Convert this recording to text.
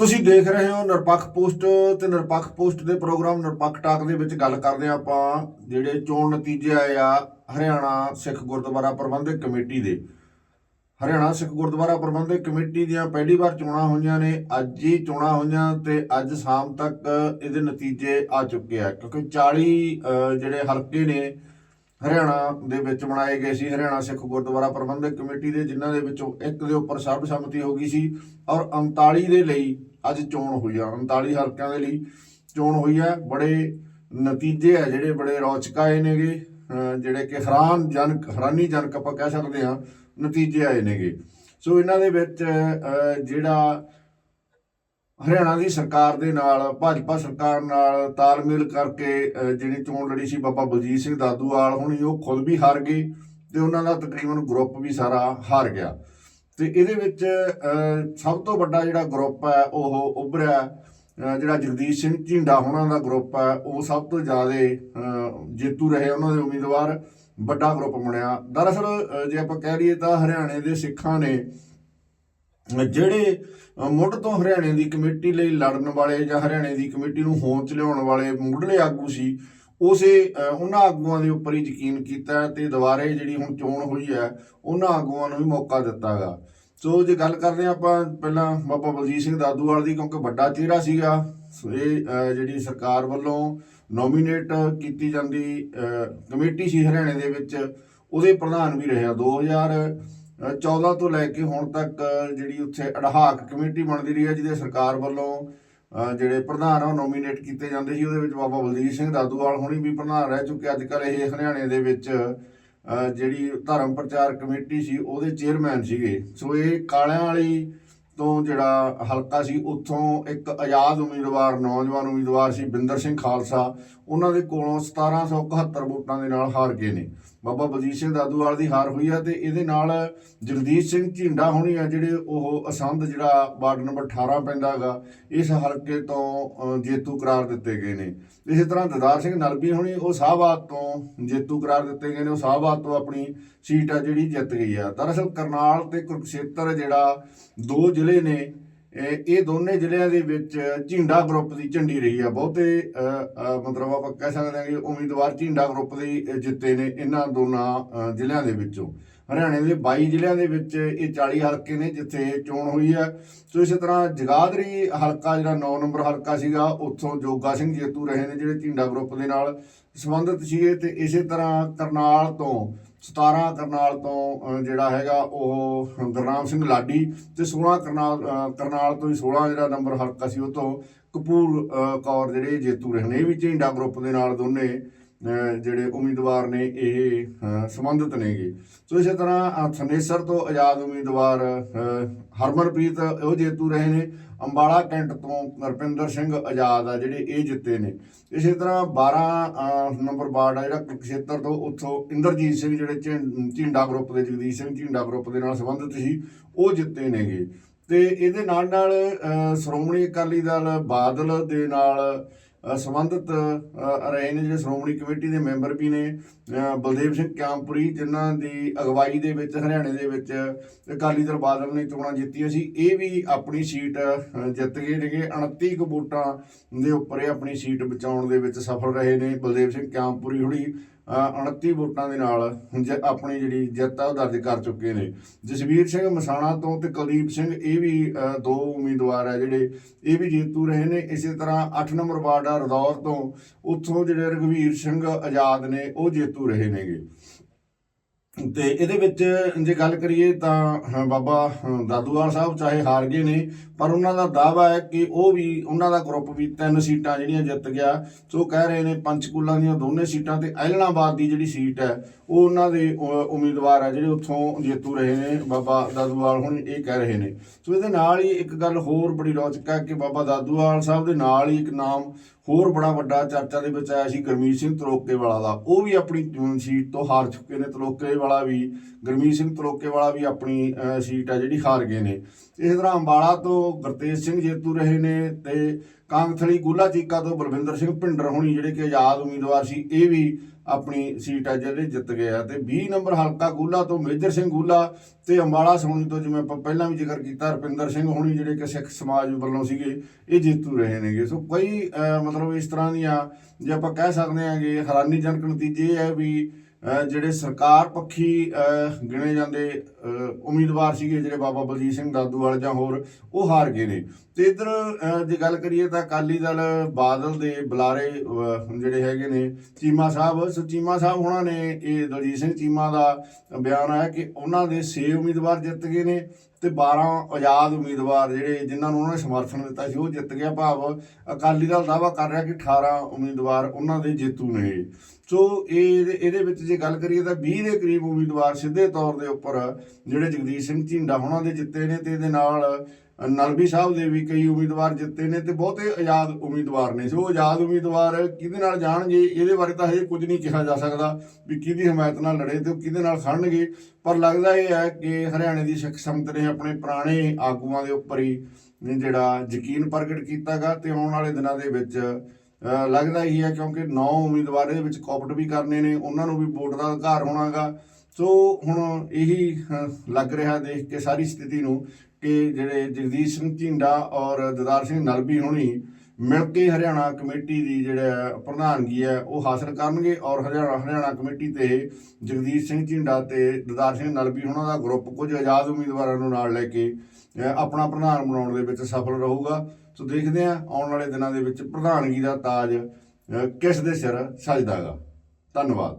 ਤੁਸੀਂ ਦੇਖ ਰਹੇ ਹੋ ਨਿਰਪੱਖ ਪੋਸਟ ਤੇ ਨਿਰਪੱਖ ਪੋਸਟ ਦੇ ਪ੍ਰੋਗਰਾਮ ਨਿਰਪੱਖ ਟਾਕ ਦੇ ਵਿੱਚ ਗੱਲ ਕਰਦੇ ਹਾਂ ਆਪਾਂ, ਜਿਹੜੇ ਚੋਣ ਨਤੀਜੇ ਆਏ ਆ ਹਰਿਆਣਾ ਸਿੱਖ ਗੁਰਦੁਆਰਾ ਪ੍ਰਬੰਧਕ ਕਮੇਟੀ ਦੇ। ਹਰਿਆਣਾ ਸਿੱਖ ਗੁਰਦੁਆਰਾ ਪ੍ਰਬੰਧਕ ਕਮੇਟੀ ਦੀਆਂ ਪਹਿਲੀ ਵਾਰ ਚੋਣਾਂ ਹੋਈਆਂ ਨੇ, ਅੱਜ ਹੀ ਚੋਣਾਂ ਹੋਈਆਂ ਤੇ ਅੱਜ ਸ਼ਾਮ ਤੱਕ ਇਹਦੇ ਨਤੀਜੇ ਆ ਚੁੱਕੇ ਆ, ਕਿਉਂਕਿ 40 ਜਿਹੜੇ ਹਲਕੇ ਨੇ ਹਰਿਆਣਾ ਦੇ ਵਿੱਚ ਬਣਾਏ ਗਏ ਸੀ। ਹਰਿਆਣਾ ਸਿੱਖ ਗੁਰਦੁਆਰਾ ਪ੍ਰਬੰਧਕ ਕਮੇਟੀ ਦੇ, ਜਿਨ੍ਹਾਂ ਦੇ ਵਿੱਚੋਂ ਇੱਕ ਦੇ ਉੱਪਰ ਸਰਬਸੰਮਤੀ ਹੋ ਗਈ ਸੀ ਔਰ 39 ਦੇ ਲਈ ਅੱਜ ਚੋਣ ਹੋਈ ਆ। 39 ਹਲਕਿਆਂ ਦੇ ਲਈ ਚੋਣ ਹੋਈ ਆ। ਬੜੇ ਨਤੀਜੇ ਆ ਜਿਹੜੇ, ਬੜੇ ਰੌਚਕ ਆਏ ਨੇਗੇ। ਜਿਹੜੇ ਕਿ ਹੈਰਾਨ ਜਨਕ, ਹੈਰਾਨੀ ਜਨਕ ਆਪਾਂ ਕਹਿ ਸਕਦੇ ਆ ਨਤੀਜੇ ਆਏ ਨੇਗੇ। ਸੋ ਇਹਨਾਂ ਦੇ ਵਿੱਚ ਜਿਹੜਾ ਹਰਿਆਣਾ ਦੀ ਸਰਕਾਰ ਦੇ ਨਾਲ, ਭਾਜਪਾ ਸਰਕਾਰ ਨਾਲ ਤਾਲਮੇਲ ਕਰਕੇ ਜਿਹੜੀ ਚੋਣ ਲੜੀ ਸੀ ਬਾਬਾ ਬਲਜੀਤ ਸਿੰਘ ਦਾਦੂਵਾਲ, ਹੁਣੀ ਉਹ ਖੁਦ ਵੀ ਹਾਰ ਗਏ ਤੇ ਉਹਨਾਂ ਦਾ ਤਕਰੀਬਨ ਗਰੁੱਪ ਵੀ ਸਾਰਾ ਹਾਰ ਗਿਆ। ਤੇ ਇਹਦੇ ਵਿੱਚ ਸਭ ਤੋਂ ਵੱਡਾ ਜਿਹੜਾ ਗਰੁੱਪ ਹੈ, ਉਹ ਉਭਰਿਆ ਜਿਹੜਾ ਜਗਦੀਸ਼ ਸਿੰਘ ਝਿੰਡਾ ਉਹਨਾਂ ਦਾ ਗਰੁੱਪ ਹੈ, ਉਹ ਸਭ ਤੋਂ ਜ਼ਿਆਦਾ ਜੇਤੂ ਰਹੇ ਉਹਨਾਂ ਦੇ ਉਮੀਦਵਾਰ, ਵੱਡਾ ਗਰੁੱਪ ਬਣਿਆ। ਦਰਅਸਲ ਜੇ ਆਪਾਂ ਕਹਿ ਲਈਏ ਤਾਂ ਹਰਿਆਣੇ ਦੇ ਸਿੱਖਾਂ ਨੇ ਜਿਹੜੇ ਮੁੱਢ ਤੋਂ ਹਰਿਆਣੇ ਦੀ ਕਮੇਟੀ ਲਈ ਲੜਨ ਵਾਲੇ ਜਾਂ ਹਰਿਆਣੇ ਦੀ ਕਮੇਟੀ ਨੂੰ ਹੋਂਦ ਚ ਲਿਆਉਣ ਵਾਲੇ ਮੁੱਢਲੇ ਆਗੂ ਸੀ ਉਸੇ ਉਹਨਾਂ ਆਗੂਆਂ ਦੇ ਉੱਪਰ ਹੀ ਯਕੀਨ ਕੀਤਾ ਤੇ ਦੁਬਾਰੇ ਜਿਹੜੀ ਹੁਣ ਚੋਣ ਹੋਈ ਹੈ ਉਹਨਾਂ ਆਗੂਆਂ ਨੂੰ ਵੀ ਮੌਕਾ ਦਿੱਤਾਗਾ। ਸੋ ਜੇ ਗੱਲ ਕਰਦੇ ਹਾਂ ਆਪਾਂ ਪਹਿਲਾਂ ਬਾਬਾ ਬਲਜੀਤ ਸਿੰਘ ਦਾਦੂਵਾਲ ਦੀ ਕਿਉਂਕਿ ਵੱਡਾ ਚਿਹਰਾ ਸੀਗਾ ਇਹ ਜਿਹੜੀ ਸਰਕਾਰ ਵੱਲੋਂ ਨੋਮੀਨੇਟ ਕੀਤੀ ਜਾਂਦੀ ਕਮੇਟੀ ਸੀ ਹਰਿਆਣੇ ਦੇ ਵਿੱਚ ਉਹਦੇ ਪ੍ਰਧਾਨ ਵੀ ਰਿਹਾ 2000 ਅ, 14 ਤੋਂ ਲੈ ਕੇ ਹੁਣ ਤੱਕ ਜਿਹੜੀ ਉੱਥੇ ਅਡਹਾਕ ਕਮੇਟੀ ਬਣਦੀ ਰਹੀ ਹੈ, ਜਿਹਦੇ ਸਰਕਾਰ ਵੱਲੋਂ ਜਿਹੜੇ ਪ੍ਰਧਾਨ ਆ, ਉਹ ਨੋਮੀਨੇਟ ਕੀਤੇ ਜਾਂਦੇ ਸੀ। ਉਹਦੇ ਵਿੱਚ ਬਾਬਾ ਬਲਜੀਤ ਸਿੰਘ ਦਾਦੂਵਾਲ ਹੁਣੀ ਵੀ ਪ੍ਰਧਾਨ ਰਹਿ ਚੁੱਕੇ ਅੱਜ ਕੱਲ੍ਹ ਇਹ ਹਰਿਆਣੇ ਦੇ ਵਿੱਚ ਜਿਹੜੀ ਧਰਮ ਪ੍ਰਚਾਰ ਕਮੇਟੀ ਸੀ, ਉਹਦੇ ਚੇਅਰਮੈਨ ਸੀਗੇ। ਸੋ ਇਹ ਕਾਲਿਆਂ ਵਾਲੀ ਤੋਂ ਜਿਹੜਾ ਹਲਕਾ ਸੀ, ਉੱਥੋਂ ਇੱਕ ਆਜ਼ਾਦ ਉਮੀਦਵਾਰ, ਨੌਜਵਾਨ ਉਮੀਦਵਾਰ ਸੀ ਬਿੰਦਰ ਸਿੰਘ ਖਾਲਸਾ। ਉਹਨਾਂ ਦੇ ਕੋਲੋਂ 1771 ਵੋਟਾਂ ਦੇ ਨਾਲ ਹਾਰ ਗਏ ਨੇ। ਬਾਬਾ ਬਲਜੀਤ ਸਿੰਘ ਦਾਦੂਵਾਲ ਦੀ ਹਾਰ ਹੋਈ ਆ ਤੇ ਇਹਦੇ ਨਾਲ ਜਗਦੀਸ਼ ਸਿੰਘ ਝਿੰਡਾ ਹੋਣੀ ਆ, ਜਿਹੜੇ ਉਹ ਅਸੰਧ ਜਿਹੜਾ ਵਾਰਡ ਨੰਬਰ 18 ਪੈਂਦਾ ਹੈਗਾ, ਇਸ ਹਲਕੇ ਤੋਂ ਜੇਤੂ ਕਰਾਰ ਦਿੱਤੇ ਗਏ ਨੇ। ਇਸੇ ਤਰ੍ਹਾਂ ਦਦਾਰ ਸਿੰਘ ਨਲਬੀ ਹੋਣੀ, ਉਹ ਸਾਹਬਾਦ ਤੋਂ ਜੇਤੂ ਕਰਾਰ ਦਿੱਤੇ ਗਏ ਨੇ। ਉਹ ਸਾਹਬਾਦ ਤੋਂ ਆਪਣੀ ਸੀਟ ਆ ਜਿਹੜੀ ਜਿੱਤ ਗਈ ਆ। ਦਰਅਸਲ ਕਰਨਾਲ ਤੇ ਕੁਰਕਸ਼ੇਤਰ ਜਿਹੜਾ ਦੋ ਜ਼ਿਲ੍ਹੇ ਨੇ ਇਹ ਦੋਨੇ ਜ਼ਿਲ੍ਹਿਆਂ ਦੇ ਵਿੱਚ ਝਿੰਡਾ ਗਰੁੱਪ ਦੀ ਝੰਡੀ ਰਹੀ ਆ ਬਹੁਤੇ ਮਤਲਬ ਆਪਾਂ ਕਹਿ ਸਕਦੇ ਹਾਂ ਕਿ ਉਮੀਦਵਾਰ ਝਿੰਡਾ ਗਰੁੱਪ ਦੇ ਜਿੱਤੇ ਨੇ ਇਹਨਾਂ ਦੋਨਾਂ ਜ਼ਿਲ੍ਹਿਆਂ ਦੇ ਵਿੱਚੋਂ। ਹਰਿਆਣੇ ਦੇ 22 ਜ਼ਿਲ੍ਹਿਆਂ ਦੇ ਵਿੱਚ ਇਹ 40 ਹਲਕੇ ਨੇ ਜਿੱਥੇ ਚੋਣ ਹੋਈ ਹੈ ਸੋ ਇਸੇ ਤਰ੍ਹਾਂ ਜਗਾਦਰੀ ਹਲਕਾ ਜਿਹੜਾ 9 ਨੰਬਰ ਹਲਕਾ ਸੀਗਾ, ਉੱਥੋਂ ਜੋਗਾ ਸਿੰਘ ਜੇਤੂ ਰਹੇ ਨੇ ਜਿਹੜੇ ਝਿੰਡਾ ਗਰੁੱਪ ਦੇ ਨਾਲ ਸੰਬੰਧਿਤ ਸੀਗੇ, ਤੇ ਇਸੇ ਤਰ੍ਹਾਂ ਕਰਨਾਲ ਤੋਂ 17 ਕਰਨਾਲ ਤੋਂ ਜਿਹੜਾ ਹੈਗਾ ਉਹ ਗੁਰਨਾਮ ਸਿੰਘ ਲਾਡੀ ਤੇ 16 ਕਰਨਾਲ ਅ, ਕਰਨਾਲ ਤੋਂ ਹੀ 16 ਜਿਹੜਾ ਨੰਬਰ ਹਲਕਾ ਸੀ ਉਹ ਤੋਂ ਕਪੂਰ ਕੌਰ ਜਿਹੜੇ ਜੇਤੂ ਰਹੇ ਨੇ ਇਹ ਵੀ ਝਿੰਡਾ ਗਰੁੱਪ ਦੇ ਨਾਲ ਦੋਨੇ ਜਿਹੜੇ ਉਮੀਦਵਾਰ ਨੇ ਇਹ ਸੰਬੰਧਿਤ ਨੇਗੇ। ਸੋ ਇਸੇ ਤਰ੍ਹਾਂ ਥਨੇਸਰ ਤੋਂ ਆਜ਼ਾਦ ਉਮੀਦਵਾਰ ਹਰਮਨਪ੍ਰੀਤ ਉਹ ਜੇਤੂ ਰਹੇ ਨੇ। ਅੰਬਾਲਾ ਕੈਂਟ ਤੋਂ ਰਪਿੰਦਰ ਸਿੰਘ ਆਜ਼ਾਦ ਆ ਜਿਹੜੇ ਇਹ ਜਿੱਤੇ ਨੇ। ਇਸੇ ਤਰ੍ਹਾਂ 12 ਨੰਬਰ ਵਾਰਡ ਆ ਜਿਹੜਾ ਕੁਰਕਸ਼ੇਤਰ ਤੋਂ ਉੱਥੋਂ ਇੰਦਰਜੀਤ ਸਿੰਘ ਜਿਹੜੇ ਝਿੰ- ਝਿੰਡਾ ਗਰੁੱਪ ਦੇ, ਜਗਦੀਸ਼ ਸਿੰਘ ਝਿੰਡਾ ਗਰੁੱਪ ਦੇ ਨਾਲ ਸੰਬੰਧਿਤ ਸੀ, ਉਹ ਜਿੱਤੇ ਨੇਗੇ। ਤੇ ਇਹਦੇ ਨਾਲ ਨਾਲ ਸ਼੍ਰੋਮਣੀ ਅਕਾਲੀ ਦਲ ਬਾਦਲ ਦੇ ਨਾਲ ਸੰਬੰਧਿਤ ਰਹੇ ਨੇ ਜਿਹੜੇ ਸ਼੍ਰੋਮਣੀ ਕਮੇਟੀ ਦੇ ਮੈਂਬਰ ਵੀ ਨੇ ਬਲਦੇਵ ਸਿੰਘ ਕਿਆਮਪੁਰੀ ਜਿਨ੍ਹਾਂ ਦੀ ਅਗਵਾਈ ਦੇ ਵਿੱਚ, ਹਰਿਆਣੇ ਦੇ ਵਿੱਚ ਅਕਾਲੀ ਦਲ ਬਾਦਲ ਨੇ ਚੋਣਾਂ ਜਿੱਤੀਆਂ ਸੀ, ਇਹ ਵੀ ਆਪਣੀ ਸੀਟ ਜਿੱਤ ਗਏ ਨੇਗੇ। 29 ਕੁ ਵੋਟਾਂ ਦੇ ਉੱਪਰ ਇਹ ਆਪਣੀ ਸੀਟ ਬਚਾਉਣ ਦੇ ਵਿੱਚ ਸਫਲ ਰਹੇ ਨੇ ਬਲਦੇਵ ਸਿੰਘ ਕਿਆਮਪੁਰੀ ਹੁਣੀ। 29 ਵੋਟਾਂ ਦੇ ਨਾਲ ਜ- ਆਪਣੀ ਜਿਹੜੀ ਜਿੱਤ ਆ ਉਹ ਦਰਜ ਕਰ ਚੁੱਕੇ ਨੇ। ਜਸਵੀਰ ਸਿੰਘ ਮਸਾਣਾ ਤੋਂ ਤੇ ਕੁਲਦੀਪ ਸਿੰਘ, ਇਹ ਵੀ ਦੋ ਉਮੀਦਵਾਰ ਆ ਜਿਹੜੇ ਇਹ ਵੀ ਜੇਤੂ ਰਹੇ ਨੇ। ਇਸੇ ਤਰ੍ਹਾਂ 8 ਨੰਬਰ ਵਾਰਡ ਆ ਰਦੌਰ ਤੋਂ, ਉੱਥੋਂ ਜਿਹੜੇ ਰਘਵੀਰ ਸਿੰਘ ਆਜ਼ਾਦ ਨੇ, ਉਹ ਜੇਤੂ ਰਹੇ ਨੇਗੇ। ਤੇ ਇਹਦੇ ਵਿੱਚ ਜੇ ਗੱਲ ਕਰੀਏ ਤਾਂ, ਬਾਬਾ ਦਾਦੂਵਾਲ ਸਾਹਿਬ ਚਾਹੇ ਹਾਰ ਗਏ ਨੇ ਪਰ ਉਹਨਾਂ ਦਾ ਦਾਵਾ ਹੈ ਕਿ ਉਹ ਵੀ ਉਹਨਾਂ ਦਾ ਗਰੁੱਪ ਵੀ ਤਿੰਨ ਸੀਟਾਂ ਜਿਹੜੀਆਂ ਜਿੱਤ ਗਿਆ। ਸੋ ਕਹਿ ਰਹੇ ਨੇ ਪੰਚਕੂਲਾ ਦੀਆਂ ਦੋਨੇ ਸੀਟਾਂ ਤੇ ਐਲਨਾਬਾਦ ਦੀ ਜਿਹੜੀ ਸੀਟ ਹੈ, ਉਹ ਉਹਨਾਂ ਦੇ ਉਮੀਦਵਾਰ ਆ ਜਿਹੜੇ ਉੱਥੋਂ ਜੇਤੂ ਰਹੇ ਨੇ, ਬਾਬਾ ਦਾਦੂਵਾਲ ਹੁਣ ਇਹ ਕਹਿ ਰਹੇ ਨੇ। ਸੋ ਇਹਦੇ ਨਾਲ ਹੀ ਇੱਕ ਗੱਲ ਹੋਰ ਬੜੀ ਰੌਚਕ ਹੈ ਕਿ ਬਾਬਾ ਦਾਦੂਵਾਲ ਸਾਹਿਬ ਦੇ ਨਾਲ ਹੀ ਇੱਕ ਨਾਮ ਹੋਰ ਬੜਾ ਵੱਡਾ ਚਰਚਾ ਦੇ ਵਿੱਚ ਆਇਆ ਸੀ, ਗਰਮੀਤ ਸਿੰਘ ਤਲੋਕੇ ਵਾਲਾ ਦਾ। ਉਹ ਵੀ ਆਪਣੀ ਸੀਟ ਤੋਂ ਹਾਰ ਚੁੱਕੇ ਨੇ। ਤਲੋਕੇ ਵਾਲਾ ਵੀ, ਗਰਮੀਤ ਸਿੰਘ ਤਲੋਕੇ ਵਾਲਾ ਵੀ ਆਪਣੀ ਸੀਟ ਆ ਜਿਹੜੀ ਹਾਰ ਗਏ ਨੇ। ਇਸ ਤਰ੍ਹਾਂ ਅੰਬਾਲਾ ਤੋਂ ਗੁਰਤੇਜ ਸਿੰਘ ਜੇਤੂ ਰਹੇ ਨੇ ਤੇ ਕਾਂਗਥਲੀ ਗੁੱਲਾ ਚੀਕਾ ਤੋਂ ਬਲਵਿੰਦਰ ਸਿੰਘ ਭਿੰਡਰ ਹੋਣੀ ਜਿਹੜੇ ਕਿ ਆਜ਼ਾਦ ਉਮੀਦਵਾਰ ਸੀ, ਇਹ ਵੀ ਆਪਣੀ ਸੀਟ ਆ ਜਿਹੜੇ ਜਿੱਤ ਗਏ ਆ ਤੇ 20 ਨੰਬਰ ਹਲਕਾ ਗੁੱਲਾ ਤੋਂ ਮੇਜਰ ਸਿੰਘ ਗੁੱਲਾ ਤੇ ਅੰਬਾਲਾ ਸੋਣੀ ਤੋਂ ਜਿਵੇਂ ਆਪਾਂ ਪਹਿਲਾਂ ਵੀ ਜ਼ਿਕਰ ਕੀਤਾ, ਰੁਪਿੰਦਰ ਸਿੰਘ ਹੋਣੀ ਜਿਹੜੇ ਕਿ ਸਿੱਖ ਸਮਾਜ ਵੱਲੋਂ ਸੀਗੇ, ਇਹ ਜੇਤੂ ਰਹੇ ਨੇਗੇ। ਸੋ ਕਈ ਮਤਲਬ ਇਸ ਤਰ੍ਹਾਂ ਦੀਆਂ ਜੇ ਆਪਾਂ ਕਹਿ ਸਕਦੇ ਹਾਂਗੇ, ਹੈਰਾਨੀਜਨਕ ਨਤੀਜੇ ਇਹ ਹੈ ਵੀ ਜਿਹੜੇ ਸਰਕਾਰ ਪੱਖੀ ਗਿਣੇ ਜਾਂਦੇ ਉਮੀਦਵਾਰ ਸੀਗੇ ਜਿਹੜੇ ਬਾਬਾ ਬਲਜੀਤ ਸਿੰਘ ਦਾਦੂਵਾਲ ਜਾਂ ਹੋਰ, ਉਹ ਹਾਰ ਗਏ ਨੇ। ਤੇ ਇਧਰ ਜੇ ਗੱਲ ਕਰੀਏ ਤਾਂ ਅਕਾਲੀ ਦਲ ਬਾਦਲ ਦੇ ਬੁਲਾਰੇ ਜਿਹੜੇ ਹੈਗੇ ਨੇ, ਚੀਮਾ ਸਾਹਿਬ। ਸੋ ਚੀਮਾ ਸਾਹਿਬ ਉਹਨਾਂ ਨੇ, ਇਹ ਦਲਜੀਤ ਸਿੰਘ ਚੀਮਾ ਦਾ ਬਿਆਨ ਆਇਆ ਕਿ ਉਹਨਾਂ ਦੇ 6 ਉਮੀਦਵਾਰ ਜਿੱਤ ਗਏ ਨੇ। ਤੇ 12 ਆਜ਼ਾਦ ਉਮੀਦਵਾਰ ਜਿਹੜੇ ਜਿਨ੍ਹਾਂ ਨੂੰ ਉਹਨਾਂ ਨੇ ਸਮਰਥਨ ਦਿੱਤਾ ਸੀ, ਉਹ ਜਿੱਤ ਗਿਆ ਭਾਵ ਅਕਾਲੀ ਦਲ ਦਾਵਾ ਕਰ ਰਿਹਾ ਕਿ 18 ਉਮੀਦਵਾਰ ਉਹਨਾਂ ਦੇ ਜੇਤੂ ਨੇ ਸੋ ਇਹ ਇਹਦੇ ਵਿੱਚ ਜੇ ਗੱਲ ਕਰੀਏ ਤਾਂ 20 ਦੇ ਕਰੀਬ ਉਮੀਦਵਾਰ ਸਿੱਧੇ ਤੌਰ ਦੇ ਉੱਪਰ ਜਿਹੜੇ ਜਗਦੀਸ਼ ਸਿੰਘ ਝਿੰਡਾ, ਉਹਨਾਂ ਦੇ ਜਿੱਤੇ ਨੇ ਤੇ ਇਹਦੇ ਨਾਲ ਨਲਵੀ ਸਾਹਿਬ ਦੇ ਵੀ ਕਈ ਉਮੀਦਵਾਰ ਜਿੱਤੇ ਨੇ ਤੇ ਬਹੁਤੇ ਆਜ਼ਾਦ ਉਮੀਦਵਾਰ ਨੇ। ਸੋ ਆਜ਼ਾਦ ਉਮੀਦਵਾਰ ਕਿਹਦੇ ਨਾਲ ਜਾਣਗੇ, ਇਹਦੇ ਬਾਰੇ ਤਾਂ ਹਜੇ ਕੁਝ ਨਹੀਂ ਕਿਹਾ ਜਾ ਸਕਦਾ ਵੀ ਕਿਹਦੀ ਹਮਾਇਤ ਨਾਲ ਲੜੇ ਤੇ ਉਹ ਕਿਹਦੇ ਨਾਲ ਖੜਨਗੇ। ਪਰ ਲੱਗਦਾ ਇਹ ਹੈ ਕਿ ਹਰਿਆਣੇ ਦੀ ਸਿੱਖ ਸੰਗਤ ਨੇ ਆਪਣੇ ਪੁਰਾਣੇ ਆਗੂਆਂ ਦੇ ਉੱਪਰ ਹੀ ਜਿਹੜਾ ਯਕੀਨ ਪ੍ਰਗਟ ਕੀਤਾਗਾ ਤੇ ਆਉਣ ਵਾਲੇ ਦਿਨਾਂ ਦੇ ਵਿੱਚ ਲੱਗਦਾ ਹੀ ਹੈ ਕਿਉਂਕਿ 9 ਉਮੀਦਵਾਰ ਇਹਦੇ ਵਿੱਚ ਕੋਪਟ ਵੀ ਕਰਨੇ ਨੇ, ਉਹਨਾਂ ਨੂੰ ਵੀ ਵੋਟ ਦਾ ਅਧਿਕਾਰ ਹੋਣਾਗਾ। ਸੋ ਹੁਣ ਇਹੀ ਲੱਗ ਰਿਹਾ ਦੇਖ ਕੇ ਸਾਰੀ ਸਥਿਤੀ ਨੂੰ ਕਿ ਜਿਹੜੇ ਜਗਦੀਸ਼ ਸਿੰਘ ਝਿੰਡਾ ਔਰ ਦਦਾਰ ਸਿੰਘ ਨਲਬੀ ਹੋਣੀ ਮਿਲ ਕੇ ਹਰਿਆਣਾ ਕਮੇਟੀ ਦੀ ਜਿਹੜਾ ਪ੍ਰਧਾਨਗੀ ਹੈ, ਉਹ ਹਾਸਲ ਕਰਨਗੇ ਔਰ ਹਰਿਆਣਾ ਹਰਿਆਣਾ ਕਮੇਟੀ ਤੇ ਜਗਦੀਸ਼ ਸਿੰਘ ਝਿੰਡਾ ਤੇ ਦਦਾਰ ਸਿੰਘ ਨਲਬੀ ਉਹਨਾਂ ਦਾ ਗਰੁੱਪ ਕੁਝ ਆਜ਼ਾਦ ਉਮੀਦਵਾਰਾਂ ਨੂੰ ਨਾਲ ਲੈ ਕੇ ਆਪਣਾ ਪ੍ਰਧਾਨ ਬਣਾਉਣ ਦੇ ਵਿੱਚ ਸਫਲ ਰਹੂਗਾ। ਸੋ ਦੇਖਦੇ ਹਾਂ ਆਉਣ ਵਾਲੇ ਦਿਨਾਂ ਦੇ ਵਿੱਚ ਪ੍ਰਧਾਨਗੀ ਦਾ ਤਾਜ ਕਿਸ ਦੇ ਸਿਰ ਸਜਦਾਗਾ ਧੰਨਵਾਦ।